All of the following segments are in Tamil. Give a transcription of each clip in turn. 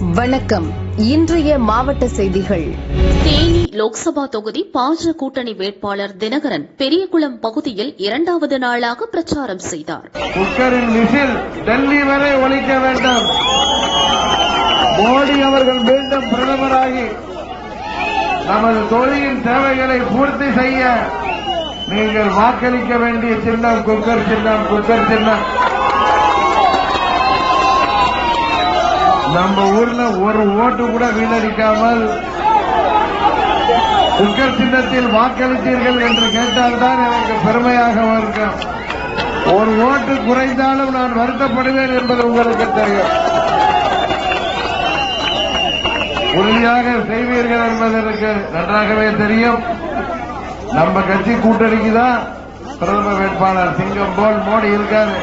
வணக்கம். இன்றைய மாவட்ட செய்திகள். தேனி லோக்சபா தொகுதி பாஜ கூட்டணி வேட்பாளர் தினகரன் பெரியகுளம் பகுதியில் இரண்டாவது நாளாக பிரச்சாரம் செய்தார். குக்கரின் விசில் டெல்லி வரை ஒலிக்க வேண்டும். மோடி அவர்கள் மீண்டும் பிரதமராகி நமது தொழிலின் தேவைகளை பூர்த்தி செய்ய நீங்கள் வாக்களிக்க வேண்டிய சின்னம் குக்கர் சின்னம் குக்கர் சின்னம். நம்ம ஊர்ல ஒரு ஓட்டு கூட வீணடிக்காமல் குக்கர் சின்னத்தில் வாக்களித்தீர்கள் என்று கேட்டால்தான் எனக்கு பெருமையாக இருக்கும். ஒரு ஓட்டு குறைந்தாலும் நான் வருத்தப்படுவேன் என்பது உங்களுக்கு தெரியும். உறுதியாக செய்வீர்கள் என்பது எனக்கு நன்றாகவே தெரியும். நம்ம கட்சி கூட்டணிக்கு தான் பிரதம வேட்பாளர் சிங்கம் போல் மோடி இருக்காரு.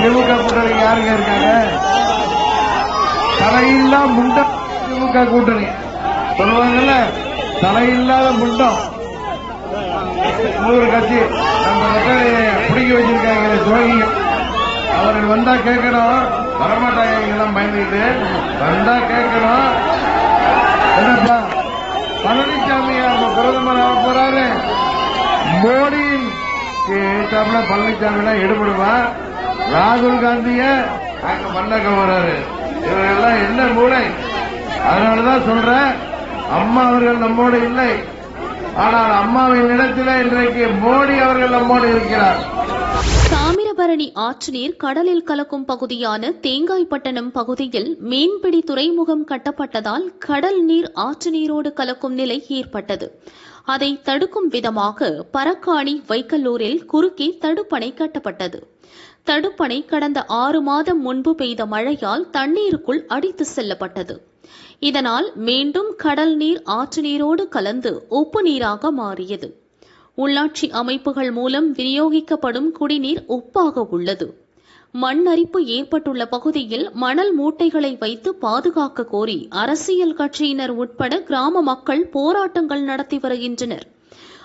திமுக கூட்டணிக்கு யாருங்க இருக்காங்க? தலையில்லா முண்டம். திமுக கூட்டணி. சொல்லுவாங்கல்ல தலையில்லாத முண்டம். இன்னொரு கட்சி நம்ம பிடிக்க வச்சிருக்காங்க துரோகிங்க அவர்கள் வந்தா கேட்கணும் வரமாட்டாங்க எல்லாம் பயந்துட்டு வந்தா கேட்கணும். என்னப்பா? பழனிசாமி நம்ம பிரதமர் ஆக போறாரு. மோடி ஏத்தாப்புல பழனிசாமி எல்லாம் எடுபடுவா ராகுல் காந்திய அங்க மன்னக்க வர்றாரு இவரெல்லாம் என்ன மூளை? அதனாலதான் சொல்றேன் அம்மா அவர்கள் நம்மோடு இல்லை. ஆனால் அம்மாவின் இடத்திலே இன்றைக்கு மோடி அவர்கள் நம்மோடு இருக்கிறார். தாமிரபரணி ஆற்று நீர் கடலில் கலக்கும் பகுதியான தேங்காய்பட்டணம் பகுதியில் மீன்பிடி துறைமுகம் கட்டப்பட்டதால் கடல் நீர் ஆற்று நீரோடு கலக்கும் நிலை ஏற்பட்டது. அதை தடுக்கும் விதமாக பரக்காணி வைக்கல்லூரில் குறுக்கே தடுப்பணை கட்டப்பட்டது. தடுப்பணை கடந்த ஆறு மாதம் முன்பு பெய்த மழையால் தண்ணீருக்குள் அடித்து செல்லப்பட்டது. இதனால் மீண்டும் கடல் நீர் ஆற்று நீரோடு கலந்து உப்பு நீராக மாறியது. உள்ளாட்சி அமைப்புகள் மூலம் விநியோகிக்கப்படும் குடிநீர் உப்பாக உள்ளது. மண் அரிப்பு ஏற்பட்டுள்ள பகுதியில் மணல் மூட்டைகளை வைத்து பாதுகாக்க கோரி அரசியல் கட்சியினர் உட்பட கிராம மக்கள் போராட்டங்கள் நடத்தி வருகின்றனர்.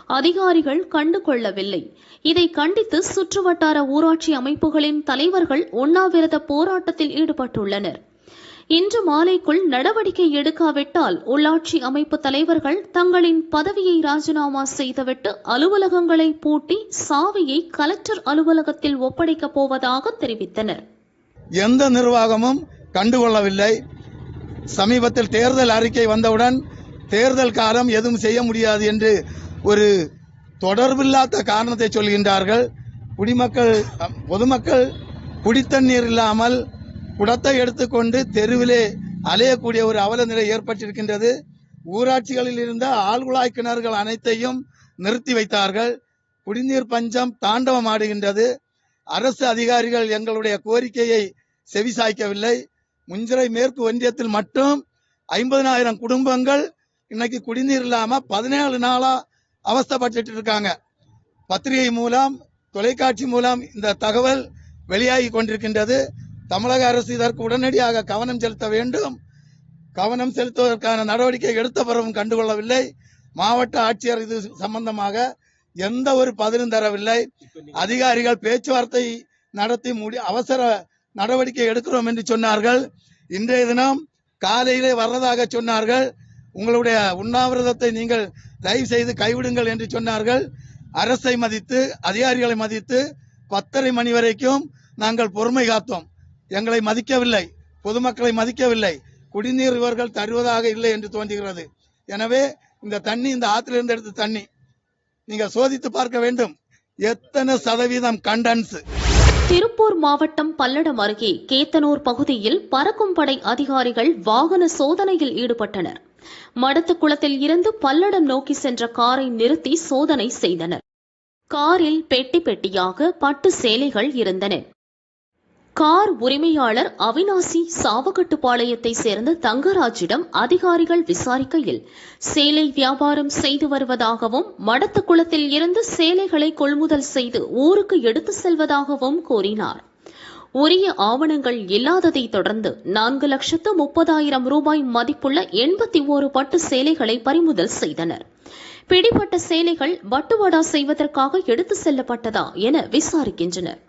அதிகாரிகள் கண்டுகொள்ளவில்லை. இதை கண்டித்து சுற்றுவட்டார ஊராட்சி அமைப்புகளின் தலைவர்கள் உண்ணாவிரத போராட்டத்தில் ஈடுபட்டுள்ளனர். இன்று மாலைக்குள் நடவடிக்கை எடுக்காவிட்டால் உள்ளாட்சி அமைப்பு தலைவர்கள் தங்களின் பதவியை ராஜினாமா செய்துவிட்டு அலுவலகங்களை பூட்டி சாவியை கலெக்டர் அலுவலகத்தில் ஒப்படைக்கப் போவதாக தெரிவித்தனர். எந்த நிர்வாகமும் கண்டுகொள்ளவில்லை. சமீபத்தில் தேர்தல் அறிக்கை வந்தவுடன் தேர்தல் காலம் எதுவும் செய்ய முடியாது என்று ஒரு தொடர்பில்லாத காரணத்தை சொல்கின்றார்கள். குடிமக்கள் பொதுமக்கள் குடித்தண்ணீர் இல்லாமல் குடத்தை எடுத்துக்கொண்டு தெருவிலே அலையக்கூடிய ஒரு அவல நிலை ஏற்பட்டிருக்கின்றது. ஊராட்சிகளில் இருந்த ஆழ்குழாய் கிணறுகள் அனைத்தையும் நிறுத்தி வைத்தார்கள். குடிநீர் பஞ்சம் தாண்டவம் ஆடுகின்றது அரசு அதிகாரிகள் எங்களுடைய கோரிக்கையை செவிசாய்க்கவில்லை. முஞ்சிறை மேற்கு ஒன்றியத்தில் மட்டும் ஐம்பதனாயிரம் குடும்பங்கள் இன்னைக்கு குடிநீர் இல்லாம பதினேழு நாளா அவஸ்தப்பட்டு இருக்காங்க பத்திரிகை மூலம் தொலைக்காட்சி மூலம் இந்த தகவல் வெளியாகி கொண்டிருக்கின்றது. தமிழக அரசு இதற்கு உடனடியாக கவனம் செலுத்த வேண்டும். கவனம் செலுத்துவதற்கான நடவடிக்கை எடுத்த பிறகும் கண்டுகொள்ளவில்லை. மாவட்ட ஆட்சியர் இது சம்பந்தமாக எந்த ஒரு பதிலும் தரவில்லை. அதிகாரிகள் பேச்சுவார்த்தை நடத்தி முடி அவசர நடவடிக்கை எடுக்கிறோம் என்று சொன்னார்கள். இன்றைய தினம் காலையிலே வர்றதாக சொன்னார்கள். உங்களுடைய உண்ணாவிரதத்தை நீங்கள் தயவு செய்து கைவிடுங்கள் என்று சொன்னார்கள். அரசை மதித்து அதிகாரிகளை மதித்து பத்தரை மணி வரைக்கும் நாங்கள் பொறுமை காத்தோம். எங்களை மதிக்கவில்லை பொதுமக்களை மதிக்கவில்லை. குடிநீர் இவர்கள் தருவதாக இல்லை என்று தோன்றுகிறது. எனவே இந்த தண்ணி இந்த ஆற்றிலிருந்து எடுத்த தண்ணி நீங்க சோதித்து பார்க்க வேண்டும். எத்தனை சதவீதம் கண்டன்ஸ். திருப்பூர் மாவட்டம் பல்லடம் அருகே கேத்தனூர் பகுதியில் பறக்கும் படை அதிகாரிகள் வாகன சோதனையில் ஈடுபட்டனர். மடத்துக்குளத்தில் இருந்து பல்லடம் நோக்கி சென்ற காரை நிறுத்தி சோதனை செய்தனர். காரில் பெட்டி பெட்டியாக பட்டு சேலைகள் இருந்தன. கார் உரிமையாளர் அவினாசி சாவகட்டுப்பாளையத்தை சேர்ந்த தங்கராஜிடம் அதிகாரிகள் விசாரிக்கையில் சேலை வியாபாரம் செய்து வருவதாகவும் மடத்துக்குளத்தில் இருந்து சேலைகளை கொள்முதல் செய்து ஊருக்கு எடுத்து செல்வதாகவும் கூறினார். உரிய ஆவணங்கள் இல்லாததை தொடர்ந்து நான்கு லட்சத்து முப்பதாயிரம் ரூபாய் மதிப்புள்ள எண்பத்தி ஓரு பட்டு சேலைகளை பறிமுதல் செய்தனர். பிடிபட்ட சேலைகள் பட்டுவாடா செய்வதற்காக எடுத்து செல்லப்பட்டதா என விசாரிக்கின்றனர்.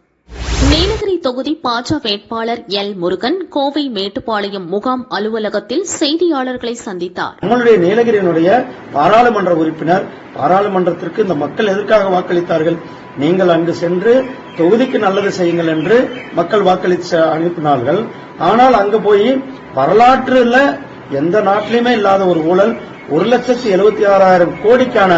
நீலகிரி தொகுதி பாஜ வேட்பாளர் எல் முருகன் கோவை மேட்டுப்பாளையம் முகாம் அலுவலகத்தில் செய்தியாளர்களை சந்தித்தார். நம்மளுடைய நீலகிரியினுடைய பாராளுமன்ற உறுப்பினர் பாராளுமன்றத்திற்கு இந்த மக்கள் எதற்காக வாக்களித்தார்கள்? நீங்கள் அங்கு சென்று தொகுதிக்கு நல்லது செய்யுங்கள் என்று மக்கள் வாக்களித்து அனுப்பினார்கள். ஆனால் அங்கு போய் வரலாற்றுல எந்த நாட்டிலுமே இல்லாத ஒரு ஊழல் ஒரு லட்சத்தி எழுபத்தி ஆறாயிரம் கோடிக்கான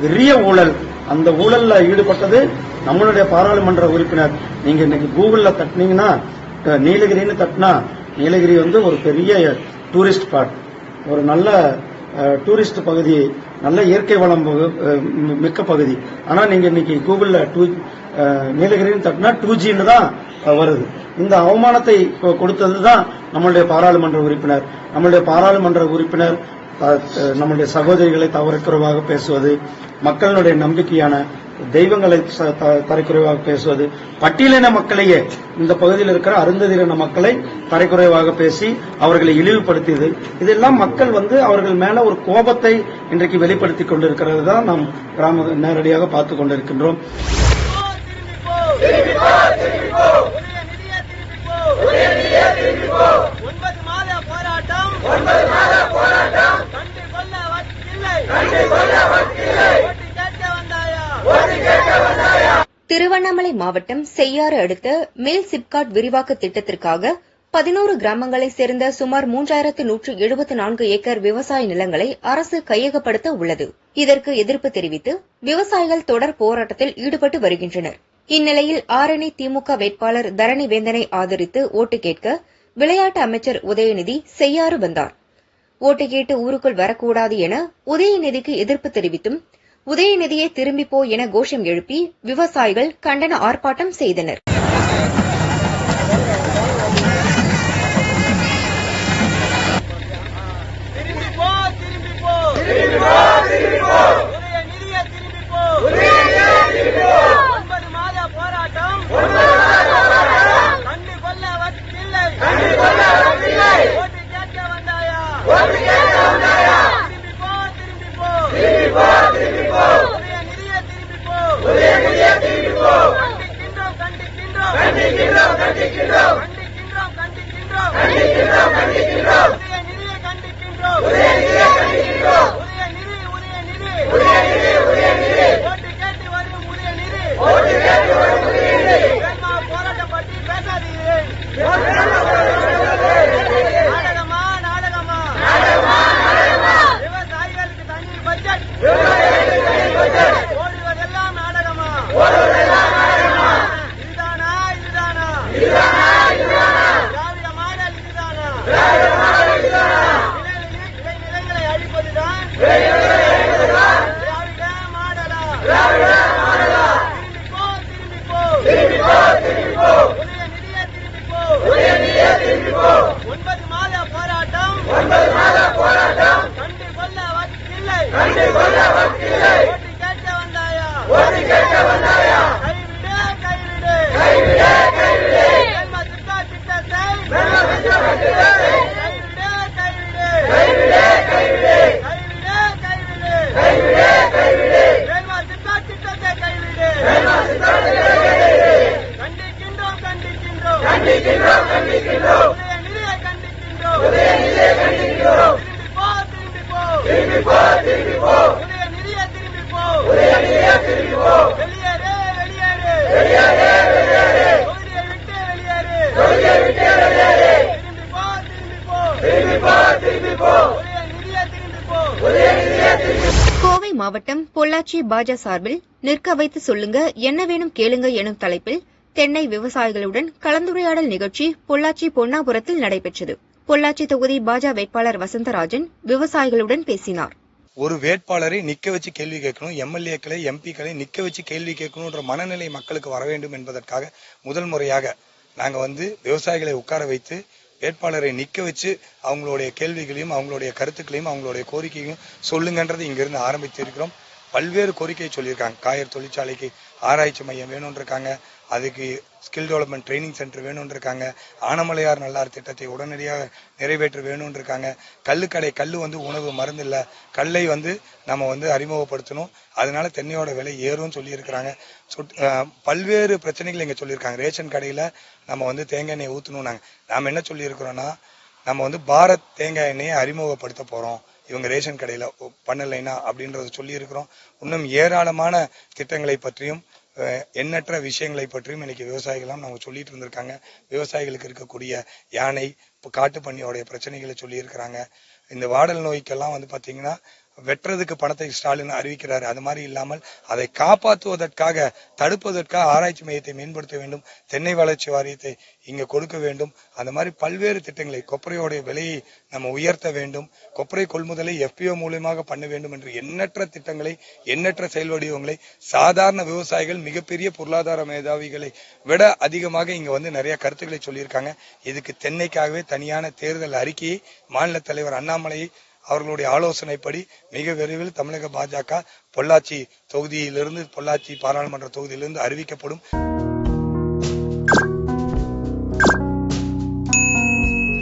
பெரிய ஊழல் அந்த ஊழல்ல ஈடுபட்டது நம்மளுடைய பாராளுமன்ற உறுப்பினர். நீங்க இன்னைக்கு கூகுள்ல தட்டினீங்கன்னா நீலகிரின்னு தட்டினா நீலகிரி வந்து ஒரு பெரிய டூரிஸ்ட் ஸ்பாட் ஒரு நல்ல டூரிஸ்ட் பகுதி நல்ல இயற்கை வளம் மிக்க பகுதி. ஆனா நீங்க இன்னைக்கு கூகுள்ல டூ நீலகிரின்னு தட்டினா டூ ஜின்னு தான் வருது. இந்த அவமானத்தை கொ- கொடுத்ததுதான் நம்மளுடைய பாராளுமன்ற உறுப்பினர். நம்மளுடைய பாராளுமன்ற உறுப்பினர் நம்முடைய நம்மளுடைய சகோதரிகளை தவறுக்குறைவாக பேசுவது மக்களுடைய நம்பிக்கையான தெய்வங்களை ச- த- தரைக்குறைவாக பேசுவது பட்டியலின மக்களையே இந்த பகுதியில் இருக்கிற அருந்ததியின மக்களை தரைக்குறைவாக பேசி அவர்களை இழிவுபடுத்தியது. இதெல்லாம் மக்கள் வந்து அவர்கள் மேல ஒரு கோபத்தை இன்றைக்கு வெளிப்படுத்திக் கொண்டிருக்கிறது தான் நாம் கிராம நேரடியாக பார்த்துக் கொண்டிருக்கின்றோம். திருவண்ணாமலை மாவட்டம் செய்யாறு அடுத்த மில் சிப்காட் விரிவாக்க திட்டத்திற்காக பதினோரு கிராமங்களைச் சேர்ந்த சுமார் மூன்றாயிரத்து நூற்று எழுபத்து நான்கு ஏக்கர் விவசாய நிலங்களை அரசு கையகப்படுத்த உள்ளது. இதற்கு எதிர்ப்பு தெரிவித்து விவசாயிகள் தொடர் போராட்டத்தில் ஈடுபட்டு வருகின்றனர். இந்நிலையில் ஆரணி திமுக வேட்பாளர் தரணி வேந்தனை ஆதரித்து ஓட்டு கேட்க விளையாட்டு அமைச்சர் உதயநிதி செய்யாறு வந்தார். ஓட்டு கேட்டு ஊருக்குள் வரக்கூடாது என உதயநிதிக்கு எதிர்ப்பு தெரிவித்தும் உதயநிதியை திரும்பிப்போ என கோஷம் எழுப்பி விவசாயிகள் கண்டன ஆர்ப்பாட்டம் செய்தனர். திரும்பி மாவட்டம் பொள்ளாச்சி பாஜ சார்பில் நிற்க வைத்து சொல்லுங்க என்ன வேணும் கேளுங்க எனும் தலைப்பில் தென்னை விவசாயிகளுடன் கலந்துரையாடல் நிகழ்ச்சி பொள்ளாச்சி பொன்னாபுரத்தில் நடைபெற்றது. பொள்ளாச்சி தொகுதி பாஜ வேட்பாளர் வசந்தராஜன் விவசாயிகளுடன் பேசினார். ஒரு வேட்பாளரை நிக்க வச்சு கேள்வி கேட்கணும் எம்எல்ஏக்களை எம்பிக்களை நிக்க வச்சு கேள்வி கேட்கணும்ன்ற மனநிலை மக்களுக்கு வர வேண்டும் என்பதற்காக முதல் முறையாக நாங்கள் வந்து விவசாயிகளை உட்கார வைத்து வேட்பாளரை நிக்க வச்சு அவங்களுடைய கேள்விகளையும் அவங்களுடைய கருத்துக்களையும் அவங்களுடைய கோரிக்கையும் சொல்லுங்கன்றது இங்கிருந்து ஆரம்பித்து இருக்கிறோம் பல்வேறு கோரிக்கையை சொல்லியிருக்காங்க. காயர் தொழிற்சாலைக்கு ஆராய்ச்சி மையம் வேணும்னு இருக்காங்க அதுக்கு ஸ்கில் டெவலப்மெண்ட் ட்ரைனிங் சென்டர் வேணும்னு இருக்காங்க ஆனமலையார் நல்லார் திட்டத்தை உடனடியாக நிறைவேற்ற வேணும்னு இருக்காங்க கல்லுக்கடை கல் வந்து உணவு மருந்து இல்லை கல்லை வந்து நம்ம வந்து அறிமுகப்படுத்தணும். அதனால தென்னையோட விலை ஏறும்னு சொல்லியிருக்கிறாங்க. பல்வேறு பிரச்சனைகள் இங்கே சொல்லியிருக்காங்க. ரேஷன் கடையில் நம்ம வந்து தேங்காய் எண்ணெய் ஊற்றணும்னாங்க நாம் என்ன சொல்லியிருக்கிறோன்னா நம்ம வந்து பாரத் தேங்காய் எண்ணெயை அறிமுகப்படுத்த போகிறோம் இவங்க ரேஷன் கடையில் பண்ணலைன்னா அப்படின்றத சொல்லியிருக்கிறோம். இன்னும் ஏராளமான திட்டங்களை பற்றியும் எண்ணற்ற விஷயங்களை பற்றியும் இன்னைக்கு விவசாயிகள்லாம் நம்ம சொல்லிட்டு இருந்திருக்காங்க. விவசாயிகளுக்கு இருக்கக்கூடிய யானை இப்போ காட்டு பண்ணியோடைய பிரச்சனைகளை சொல்லியிருக்கிறாங்க. இந்த வாடல் நோய்க்கெல்லாம் வந்து பார்த்தீங்கன்னா வெட்டுறதுக்கு பணத்தை ஸ்டாலின் அறிவிக்கிறாரு. அது மாதிரி இல்லாமல் அதை காப்பாற்றுவதற்காக தடுப்பதற்காக ஆராய்ச்சி மையத்தை மேம்படுத்த வேண்டும். தென்னை வளர்ச்சி வாரியத்தை இங்க கொடுக்க வேண்டும். அந்த மாதிரி பல்வேறு திட்டங்களை கொப்பரையோடைய விலையை நம்ம உயர்த்த வேண்டும். கொப்பரை கொள்முதலை எஃபிஓ மூலியமாக பண்ண வேண்டும் என்று எண்ணற்ற திட்டங்களை எண்ணற்ற செயல் வடிவங்களை சாதாரண விவசாயிகள் மிகப்பெரிய பொருளாதார மேதாவிகளை விட அதிகமாக இங்க வந்து நிறைய கருத்துக்களை சொல்லியிருக்காங்க. இதுக்கு தென்னைக்காகவே தனியான தேர்தல் அறிக்கையை மாநில தலைவர் அண்ணாமலை அவர்களுடைய ஆலோசனைப்படி மிக விரைவில் தமிழக பாஜக பொள்ளாச்சி தொகுதியிலிருந்து பொள்ளாச்சி பாராளுமன்ற தொகுதியிலிருந்து அறிவிக்கப்படும்.